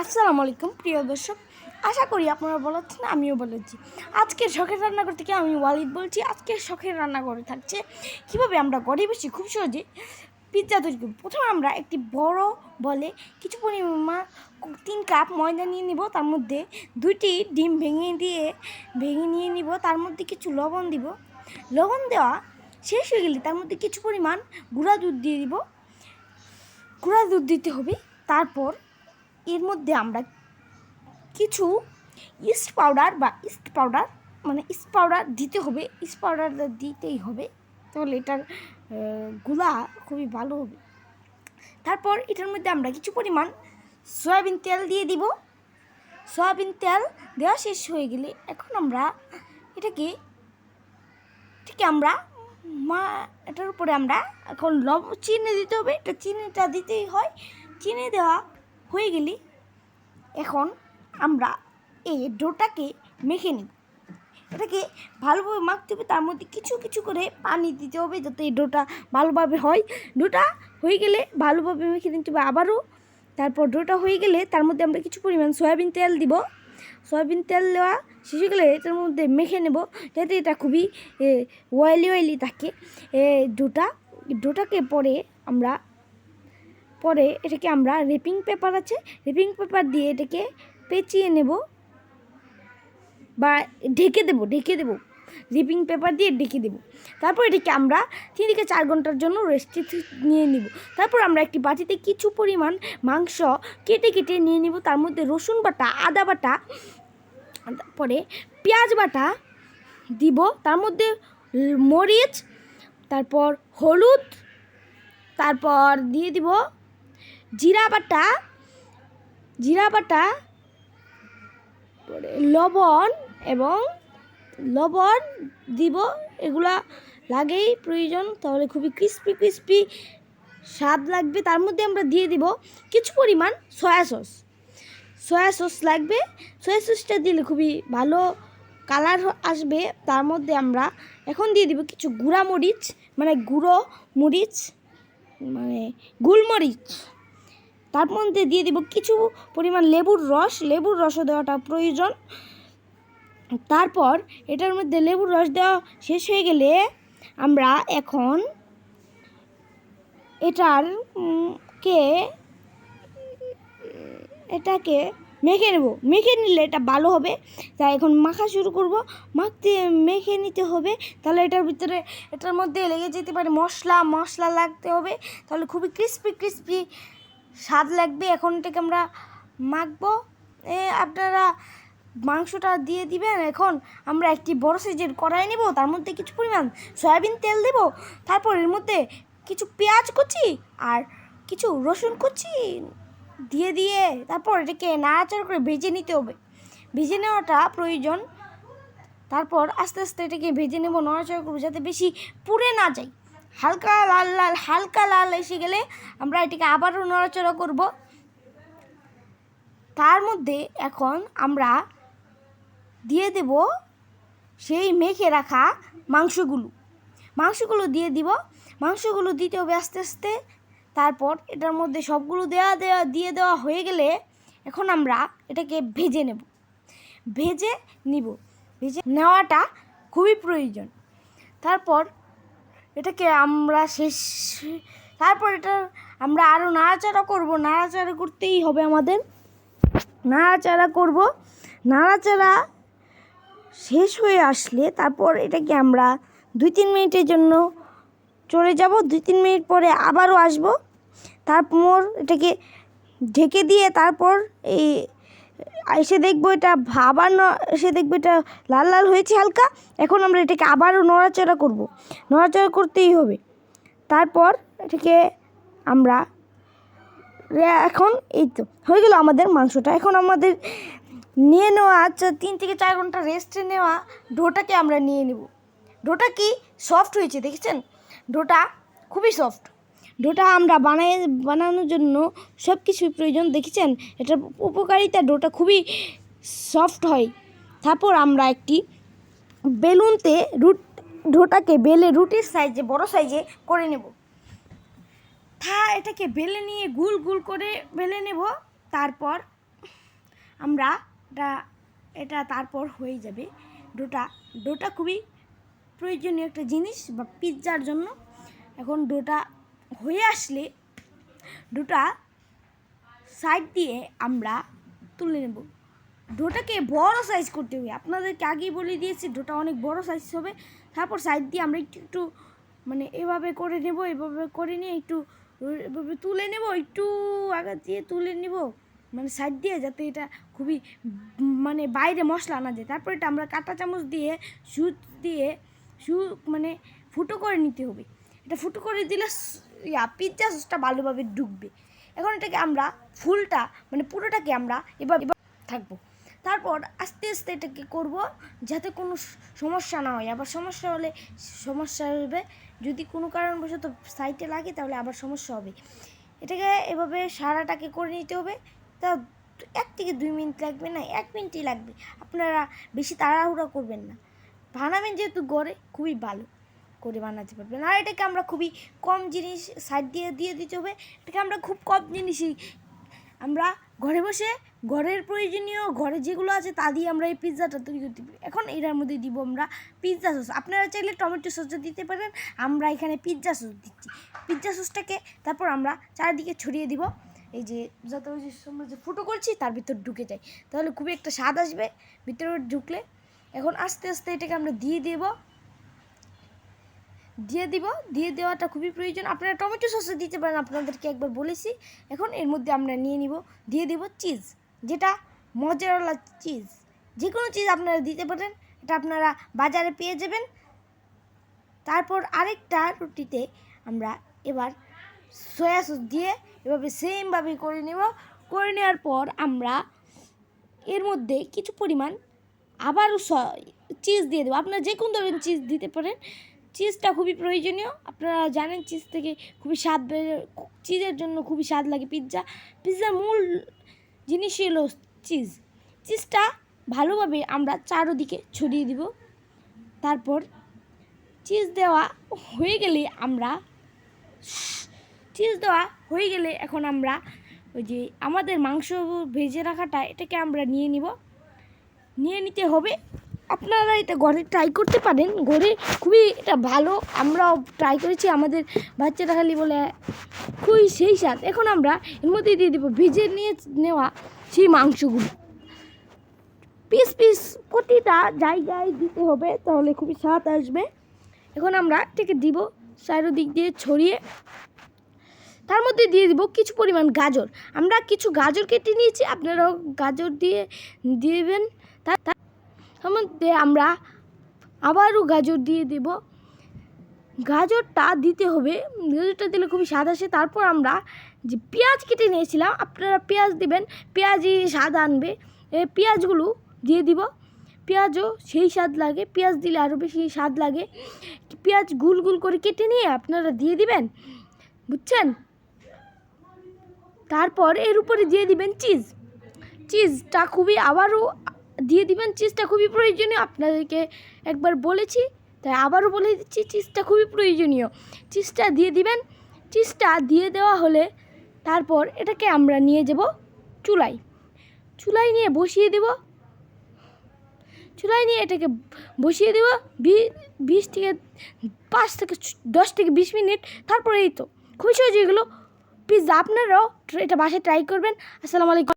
আসসালামু আলাইকুম, প্রিয় দর্শক। আশা করি আপনারা বলাচ্ছেন আমিও বলেছি আজকের শখের রান্নাঘর থেকে আমি ওয়ালিদ বলছি, আজকের শখের রান্নাঘরে থাকছে কীভাবে আমরা ঘরে বসে খুব সহজে পিৎজা তৈরি করব। প্রথমে আমরা একটি বড় বলে কিছু পরিমাণ তিন কাপ ময়দা নিয়ে নিব, তার মধ্যে দুইটি ডিম ভেঙে দিয়ে, ভেঙে নিয়ে নিব, তার মধ্যে কিছু লবণ দিব। লবণ দেওয়া শেষ হয়ে গেলে তার মধ্যে কিছু পরিমাণ গুঁড়া দুধ দিয়ে দিব। গুঁড়া দুধ দিতে হবে, তারপর এর মধ্যে আমরা কিছু ইস্ট পাউডার বা ইস্ট পাউডার মানে ইস্ট পাউডার দিতে হবে ইস্ট পাউডারটা দিতেই হবে। তাহলে এটারগুলা খুবই ভালো হবে। তারপর এটার মধ্যে আমরা কিছু পরিমাণ সয়াবিন তেল দিয়ে দিব। সয়াবিন তেল দেওয়া শেষ হয়ে গেলে এখন আমরা এটাকে এটাকে আমরা মা, এটার উপরে আমরা এখন লব, চিনি দিতে হবে। এটা চিনিটা দিতেই হয়। চিনি দেওয়া হয়ে গেলে এখন আমরা এই ডোটাকে মেখে নিব। এটাকে ভালোভাবে মাখতে হবে, তার মধ্যে কিছু কিছু করে পানি দিতে হবে যাতে এই ডোটা ভালোভাবে হয়। ডোটা হয়ে গেলে ভালোভাবে মেখে নিতে হবে আবারও। তারপর ডোটা হয়ে গেলে তার মধ্যে আমরা কিছু পরিমাণ সয়াবিন তেল দিব। সয়াবিন তেল দেওয়া শেষ গেলে এটার মধ্যে মেখে নেব যাতে এটা খুবই অয়েলি অয়েলি থাকে। ডোটা, ডোটাকে পরে আমরা পরে এটাকে আমরা রেপিং পেপার আছে রেপিং পেপার দিয়ে এটাকে পেঁচিয়ে নেব বা ঢেকে দেব ঢেকে দেব। রিপিং পেপার দিয়ে ঢেকে দেব। তারপর এটাকে আমরা তিন থেকে চার ঘণ্টার জন্য রেস্টে নিয়ে নিব। তারপর আমরা একটি বাটিতে কিছু পরিমাণ মাংস কেটে কেটে নিয়ে নিব। তার মধ্যে রসুন বাটা, আদা বাটা, তারপরে পেঁয়াজ বাটা দিব। তার মধ্যে মরিচ, তারপর হলুদ, তারপর দিয়ে দিব জিরা বাটা জিরা বাটা লবণ এবং লবণ দিব। এগুলা লাগেই প্রয়োজন, তাহলে খুবই ক্রিস্পি ক্রিস্পি স্বাদ লাগবে। তার মধ্যে আমরা দিয়ে দিব কিছু পরিমাণ সয়া সস সয়া সস লাগবে। সয়া সসটা দিলে খুবই ভালো কালার আসবে। তার মধ্যে আমরা এখন দিয়ে দিব কিছু গুঁড়া মরিচ মানে গুঁড়ো মরিচ মানে গোলমরিচ। তার মধ্যে দিয়ে দিব কিছু পরিমাণ লেবুর রস। লেবুর রসও দেওয়াটা প্রয়োজন। তারপর এটার মধ্যে লেবুর রস দেওয়া শেষ হয়ে গেলে আমরা এখন এটার কে, এটাকে মেখে নেব। মেখে নিলে এটা ভালো হবে। তাই এখন মাখা শুরু করব। মাখতে, মেখে নিতে হবে। তাহলে এটার ভিতরে, এটার মধ্যে লেগে যেতে পারে মশলা। মশলা লাগতে হবে। তাহলে খুবই ক্রিস্পি ক্রিস্পি স্বাদ লাগবে, এখন এটাকে আমরা মাখবো। আপনারা মাংসটা দিয়ে দিবেন, এখন আমরা একটি বড় সাইজের কড়াই নেব, তার মধ্যে কিছু পরিমাণ সয়াবিন তেল দেব, তারপর এর মধ্যে কিছু পেঁয়াজ কুচি আর কিছু রসুন কুচি দিয়ে দিয়ে তারপর এটাকে নাড়াচাড়া করে ভেজে নিতে হবে। ভেজে নেওয়াটা প্রয়োজন। তারপর আস্তে আস্তে এটাকে ভেজে নেব, নড়াচড়া করব, যাতে বেশি পুড়ে না যায়। হালকা লাল লাল, হালকা লাল এসে গেলে আমরা এটাকে আবারও নড়াচড়া করব। তার মধ্যে এখন আমরা দিয়ে দেব সেই মেখে রাখা মাংসগুলো। মাংসগুলো দিয়ে দিব। মাংসগুলো দিতে হবে আস্তে আস্তে। তারপর এটার মধ্যে সবগুলো দেওয়া দেওয়া দিয়ে দেওয়া হয়ে গেলে এখন আমরা এটাকে ভেজে নেব। ভেজে নিব। ভেজে নেওয়াটা খুবই প্রয়োজন। তারপর এটাকে আমরা শেষ তারপর এটা আমরা আরও নাড়াচাড়া করব। নাড়াচাড়া করতেই হবে আমাদের। নাড়াচাড়া করব। নাড়াচাড়া শেষ হয়ে আসলে তারপর এটাকে আমরা দুই তিন মিনিটের জন্য চলে যাব। দুই তিন মিনিট পরে আবারও আসব। তারপর এটাকে ঢেকে দিয়ে তারপর এই এসে দেখব এটা আবার এসে দেখব এটা লাল লাল হয়েছে হালকা। এখন আমরা এটাকে আবারও নড়াচড়া করব। নড়াচড়া করতেই হবে। তারপর এটাকে আমরা এখন এই তো, হয়ে গেল আমাদের মাংসটা। এখন আমাদের নিয়ে নেওয়া আচ্ছা তিন থেকে চার ঘণ্টা রেস্টে নেওয়া ডোটাকে আমরা নিয়ে নেব। ডোটা কি সফট হয়েছে, দেখেছেন? ডোটা খুবই সফট ডোটা আমরা বানাই, বানানোর জন্য সব কিছুই প্রয়োজন, দেখেছেন? এটার উপকারিতা ডোটা খুবই সফট হয়। তারপর আমরা একটি বেলুনতে রুট, ডোটাকে বেলে রুটির সাইজে, বড় সাইজে করে নেব। তা এটাকে বেলে নিয়ে গুল গুল করে বেলে নেব। তারপর আমরা এটা এটা তারপর হয়ে যাবে ডোটা। ডোটা খুবই প্রয়োজনীয় একটা জিনিস বা পিৎজার জন্য। এখন ডোটা হয়ে আসলে ডোটা সাইড দিয়ে আমরা তুলে নেব। ডোটাকে বড় সাইজ করতে হবে। আপনাদেরকে আগেই বলে দিয়েছি ডোটা অনেক বড় সাইজ হবে। তারপর সাইড দিয়ে আমরা একটু একটু মানে এভাবে করে নেব, এভাবে করে নিয়ে একটু, এভাবে তুলে নেব, একটু আগা দিয়ে তুলে নেব। মানে সাইড দিয়ে যাতে এটা খুবই মানে বাইরে মশলা না যায়। তারপর এটা আমরা কাঁটা চামচ দিয়ে সুচ দিয়ে সু মানে ফুটো করে নিতে হবে। এটা ফুটো করে দিলে ইয়া পিৎজা সসটা ভালোভাবে ঢুকবে। এখন এটাকে আমরা ফুলটা মানে পুরোটাকে আমরা এবার এবার থাকব। তারপর আস্তে আস্তে এটাকে করব যাতে কোনো সমস্যা না হয়। আবার সমস্যা হলে সমস্যা হবে। যদি কোনো কারণবশত সাইটে লাগে তাহলে আবার সমস্যা হবে। এটাকে এভাবে সারাটাকে করে নিতে হবে। তা এক থেকে দুই মিনিট লাগবে না, এক মিনিটই লাগবে। আপনারা বেশি তাড়াহুড়া করবেন না। বানাবেন যেহেতু গড়ে, খুবই ভালো। করে বানাতে পারবেন। আর এটাকে আমরা খুবই কম জিনিস সাইড দিয়ে দিয়ে দিতে হবে। এটাকে আমরা খুব কম জিনিসই আমরা ঘরে বসে ঘরের প্রয়োজনীয় ঘরে যেগুলো আছে তা দিয়ে আমরা এই পিৎজাটা তৈরি করতে পারি। এখন এটার মধ্যে দিব আমরা পিৎজা সস আপনারা চাইলে টমেটো সসও দিতে পারেন। আমরা এখানে পিৎজা সস দিচ্ছি। পিৎজা সসটাকে তারপর আমরা চারিদিকে ছড়িয়ে দিব। এই যে যত ওই যে আমরা যে ফুটো করছি, তার ভিতর ঢুকে যায়। তাহলে খুবই একটা স্বাদ আসবে। ভিতরে ঢুকলে এখন আস্তে আস্তে এটাকে আমরা দিয়ে দেবো। দিয়ে দিব। দিয়ে দেওয়াটা খুবই প্রয়োজন। আপনারা টমেটো সসও দিতে পারেন, আপনাদেরকে একবার বলেছি। এখন এর মধ্যে আমরা নিয়ে নিব। দিয়ে দেব চিজ, যেটা মজারওয়ালা চিজ। যে কোনো চিজ আপনারা দিতে পারেন, এটা আপনারা বাজারে পেয়ে যাবেন। তারপর আরেকটা রুটিতে আমরা এবার সয়া সস দিয়ে এভাবে সেমভাবে করে নেব। করে নেওয়ার পর আমরা এর মধ্যে কিছু পরিমাণ আবারও চিজ দিয়ে দেবো। আপনারা যে কোনো ধরনের চিজ দিতে পারেন। চিজটা খুবই প্রয়োজনীয়। আপনারা জানেন চিজ থেকে খুবই স্বাদ চিজের জন্য খুবই স্বাদ লাগে পিৎজা পিৎজার মূল জিনিসই হলো চিজ চিজটা ভালোভাবে আমরা চারোদিকে ছড়িয়ে দিব। তারপর চিজ দেওয়া হয়ে গেলে আমরা চিজ দেওয়া হয়ে গেলে এখন আমরা ওই যে আমাদের মাংস ভেজে রাখাটা এটাকে আমরা নিয়ে নিব। নিয়ে নিতে হবে আপনারা এটা ঘরে ট্রাই করতে পারেন। ঘরে খুবই এটা ভালো। আমরাও ট্রাই করেছি, আমাদের বাচ্চারা খালি বলে খুবই সেই স্বাদ। এখন আমরা এর মধ্যে দিয়ে দেবো ভিজে নিয়ে নেওয়া সেই মাংসগুলো। পিস পিস প্রতিটা জায়গায় দিতে হবে, তাহলে খুবই স্বাদ আসবে। এখন আমরা এটাকে দিব চারিদিক দিয়ে ছড়িয়ে। তার মধ্যে দিয়ে দিব কিছু পরিমাণ গাজর। আমরা কিছু গাজর কেটে নিয়েছি, আপনারাও গাজর দিয়ে দিবেন। তার মধ্যে আমরা আবারও গাজর দিয়ে দেব। গাজরটা দিতে হবে। গাজরটা দিলে খুবই স্বাদ আসে। তারপর আমরা যে পেঁয়াজ কেটে নিয়েছিলাম, আপনারা পেঁয়াজ দিবেন, পেঁয়াজই স্বাদ আনবে। পেঁয়াজগুলো দিয়ে দিব। পেঁয়াজও সেই স্বাদ লাগে। পেঁয়াজ দিলে আরও বেশি স্বাদ লাগে। পেঁয়াজ গুল গুল করে কেটে নিয়ে আপনারা দিয়ে দিবেন। বুঝছেন? তারপর এর উপরে দিয়ে দিবেন চিজ। চিজটা খুবই আবারও দিয়ে দিবেন চিজটা খুবই প্রয়োজনীয়। আপনাদেরকে একবার বলেছি, তাই আবারও বলে দিচ্ছি চিজটা খুবই প্রয়োজনীয়। চিজটা দিয়ে দিবেন। চিজটা দিয়ে দেওয়া হলে তারপর এটাকে আমরা নিয়ে যাব চুলায়। চুলায় নিয়ে বসিয়ে দেব। চুলায় নিয়ে এটাকে বসিয়ে দেব বিশ থেকে পাঁচ থেকে দশ থেকে বিশ মিনিট। তারপরে এই তো, খুবই সহজ এগুলো পিৎজা আপনারাও এটা বাসায় ট্রাই করবেন। আসসালামু আলাইকুম।